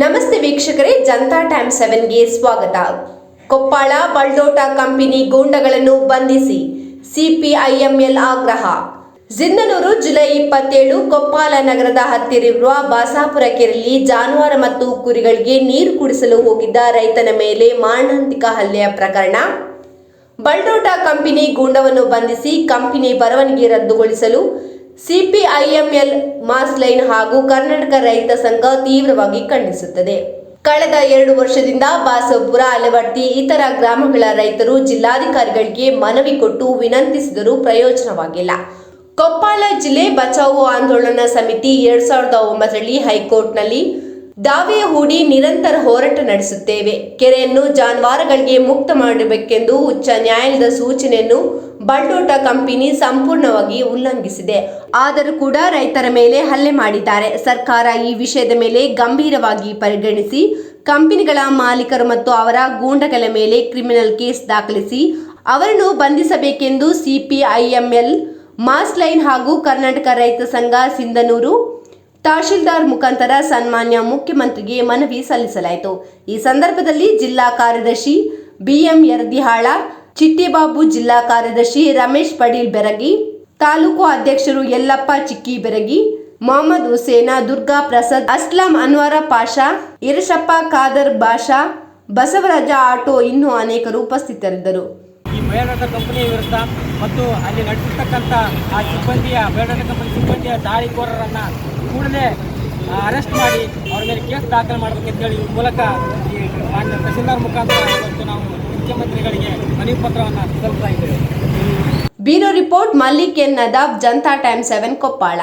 ನಮಸ್ತೆ ವೀಕ್ಷಕರೇ, ಜನತಾ ಟೈಮ್ ಸೆವೆನ್ಗೆ ಸ್ವಾಗತ. ಕೊಪ್ಪಳ ಬಲ್ಡೋಟ ಕಂಪನಿ ಗೂಂಡಗಳನ್ನು ಬಂಧಿಸಿ, ಸಿಪಿಐಎಂಎಲ್ ಆಗ್ರಹ. ಜಿಂದನೂರು ಜುಲೈ ಇಪ್ಪತ್ತೇಳು, ಕೊಪ್ಪಾಲ ನಗರದ ಹತ್ತಿರವಿರುವ ಬಾಸಾಪುರ ಕೆರೆಯಲ್ಲಿ ಜಾನುವಾರು ಮತ್ತು ಕುರಿಗಳಿಗೆ ನೀರು ಕುಡಿಸಲು ಹೋಗಿದ್ದ ರೈತನ ಮೇಲೆ ಮಾರಣಾಂತಿಕ ಹಲ್ಲೆಯ ಪ್ರಕರಣ. ಬಲ್ಡೋಟ ಕಂಪನಿ ಗೂಂಡವನ್ನು ಬಂಧಿಸಿ, ಕಂಪನಿ ಬರವಣಿಗೆ ರದ್ದುಗೊಳಿಸಲು ಸಿಪಿಐಎಂಎಲ್ ಮಾಸ್ ಲೈನ್ ಹಾಗೂ ಕರ್ನಾಟಕ ರೈತ ಸಂಘ ತೀವ್ರವಾಗಿ ಖಂಡಿಸುತ್ತದೆ. ಕಳೆದ ಎರಡು ವರ್ಷದಿಂದ ಬಾಸಪುರ ಅಲವಟ್ಟಿ ಇತರ ಗ್ರಾಮಗಳ ರೈತರು ಜಿಲ್ಲಾಧಿಕಾರಿಗಳಿಗೆ ಮನವಿ ಕೊಟ್ಟು ವಿನಂತಿಸಿದರೂ ಪ್ರಯೋಜನವಾಗಿಲ್ಲ. ಕೊಪ್ಪಳ ಜಿಲ್ಲೆ ಬಚಾವೋ ಆಂದೋಲನ ಸಮಿತಿ ಎರಡ್ ಸಾವಿರದ ಒಂಬತ್ತರಲ್ಲಿ ಹೈಕೋರ್ಟ್ನಲ್ಲಿ ದಾವೆ ಹೂಡಿ ನಿರಂತರ ಹೋರಾಟ ನಡೆಸುತ್ತೇವೆ. ಕೆರೆಯನ್ನು ಜಾನುವಾರುಗಳಿಗೆ ಮುಕ್ತ ಮಾಡಬೇಕೆಂದು ಉಚ್ಚ ನ್ಯಾಯಾಲಯದ ಸೂಚನೆಯನ್ನು ಬಲ್ಡೋಟ ಕಂಪನಿ ಸಂಪೂರ್ಣವಾಗಿ ಉಲ್ಲಂಘಿಸಿದೆ. ಆದರೂ ಕೂಡ ರೈತರ ಮೇಲೆ ಹಲ್ಲೆ ಮಾಡಿದ್ದಾರೆ. ಸರ್ಕಾರ ಈ ವಿಷಯದ ಮೇಲೆ ಗಂಭೀರವಾಗಿ ಪರಿಗಣಿಸಿ, ಕಂಪನಿಗಳ ಮಾಲೀಕರು ಮತ್ತು ಅವರ ಗೂಂಡಗಳ ಮೇಲೆ ಕ್ರಿಮಿನಲ್ ಕೇಸ್ ದಾಖಲಿಸಿ, ಅವರನ್ನು ಬಂಧಿಸಬೇಕೆಂದು ಸಿಪಿಐಎಂಎಲ್ ಮಾಸ್ ಲೈನ್ ಹಾಗೂ ಕರ್ನಾಟಕ ರೈತ ಸಂಘ, ಸಿಂಧನೂರು ತಹಶೀಲ್ದಾರ್ ಮುಖಾಂತರ ಸನ್ಮಾನ್ಯ ಮುಖ್ಯಮಂತ್ರಿಗೆ ಮನವಿ ಸಲ್ಲಿಸಲಾಯಿತು. ಈ ಸಂದರ್ಭದಲ್ಲಿ ಜಿಲ್ಲಾ ಕಾರ್ಯದರ್ಶಿ ಬಿಎಂ ಯರದಿಹಾಳ, ಚಿಟ್ಟಿಬಾಬು ಜಿಲ್ಲಾ ಕಾರ್ಯದರ್ಶಿ ರಮೇಶ್ ಪಡೀಲ್ ಬೆರಗಿ, ತಾಲೂಕು ಅಧ್ಯಕ್ಷರು ಯಲ್ಲಪ್ಪ ಚಿಕ್ಕಿ ಬೆರಗಿ, ಮೊಹಮ್ಮದ್ ಹುಸೇನ, ದುರ್ಗಾ ಪ್ರಸಾದ್, ಅಸ್ಲಾಂ ಅನ್ವರ ಪಾಷಾ ಇರಶಪ್ಪ ಖಾದರ್ ಬಾಷಾ, ಬಸವರಾಜ ಆಟೋ ಇನ್ನೂ ಅನೇಕರು ಉಪಸ್ಥಿತರಿದ್ದರು. ಈ ಮೇಲ್ನೋಟ ಕಂಪನಿಯ ವಿರುದ್ಧ ಮತ್ತು ಅಲ್ಲಿ ನಡೆಸಿರ್ತಕ್ಕಂಥ ಆ ಸಿಬ್ಬಂದಿಯ ಮೇಲ್ನೋಟ ಕಂಪನಿ ಸಿಬ್ಬಂದಿಯ ದಾಳಿಕೋರರನ್ನು ಕೂಡಲೇ ಅರೆಸ್ಟ್ ಮಾಡಿ ಅವರ ಮೇಲೆ ಕೇಸ್ ದಾಖಲೆ ಮಾಡಬೇಕಂತೇಳಿ ಈ ಮೂಲಕ ಈ ಮಾನ್ಯ ತಹಸೀಲ್ದಾರ್ ಮುಖಾಂತರ ಇವತ್ತು ನಾವು ಮುಖ್ಯಮಂತ್ರಿಗಳಿಗೆ ಮನವಿ ಪತ್ರವನ್ನು ಸಲ್ಲಿಸ್ತಾ ಇದ್ದೇವೆ. Bureau report Mallik N Nadab, Janata time seven Koppal.